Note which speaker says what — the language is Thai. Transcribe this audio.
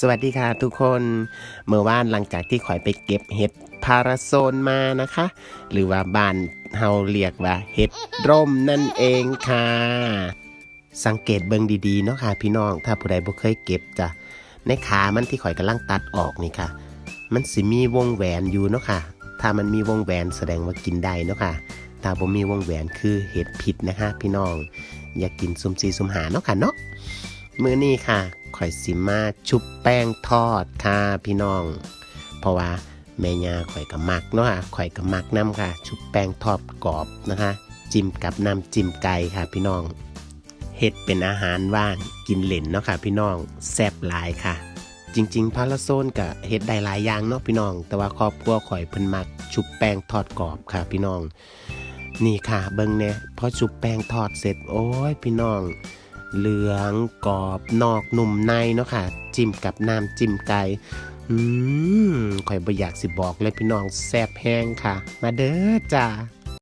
Speaker 1: สวัสดีค่ะทุกคนเมื่อวานหลังจากที่ข่อยไปเก็บเห็ดพาราโซนมานะคะ หรือว่าบ้านเฮาเรียกว่าเห็ดร่มนั่นเองค่ะ สังเกตเบิ่งดีๆเนาะค่ะพี่น้องถ้าผู้ใดบ่เคยเก็บจ้ะในขามันที่ข่อยกำลังตัดออกนี่ค่ะ มันสิมีวงแหวนอยู่เนาะค่ะ ถ้ามันมีวงแหวนแสดงว่ากินได้เนาะค่ะถ้าบ่มีวงแหวนคือเห็ดผิดนะคะ พี่น้องอย่ากินซุมซีซุมหาเนาะค่ะเนาะ มื้อนี้ค่ะข่อยสิมาชุบแป้งทอดค่ะพี่น้อง เพราะว่าแม่ยาข่อยก็มักเนาะค่ะข่อยก็มักน้ำค่ะ ชุบแป้งทอดกรอบนะคะ จิ้มกับน้ำจิ้มไก่ค่ะพี่น้องเห็ดเป็นอาหารว่างกินเหล่นเนาะค่ะ พี่น้องแซ่บหลายค่ะ จริงๆพาราโซนกับเห็ดได้หลายอย่างเนาะพี่น้อง แต่ว่าครอบครัวข่อยเพิ่นมักชุบแป้งทอดกรอบค่ะ พี่น้อง นี่ค่ะเบิ่งเนี่ยพอชุบแป้งทอดเสร็จโอ้ยพี่น้อง เหลืองกรอบนอกนุ่มในเนาะค่ะ จิ้มกับน้ำจิ้มไก่อืมข่อยบ่อยากสิบอกเลยพี่น้องแซ่บแห้งค่ะ มาเด้อจ้า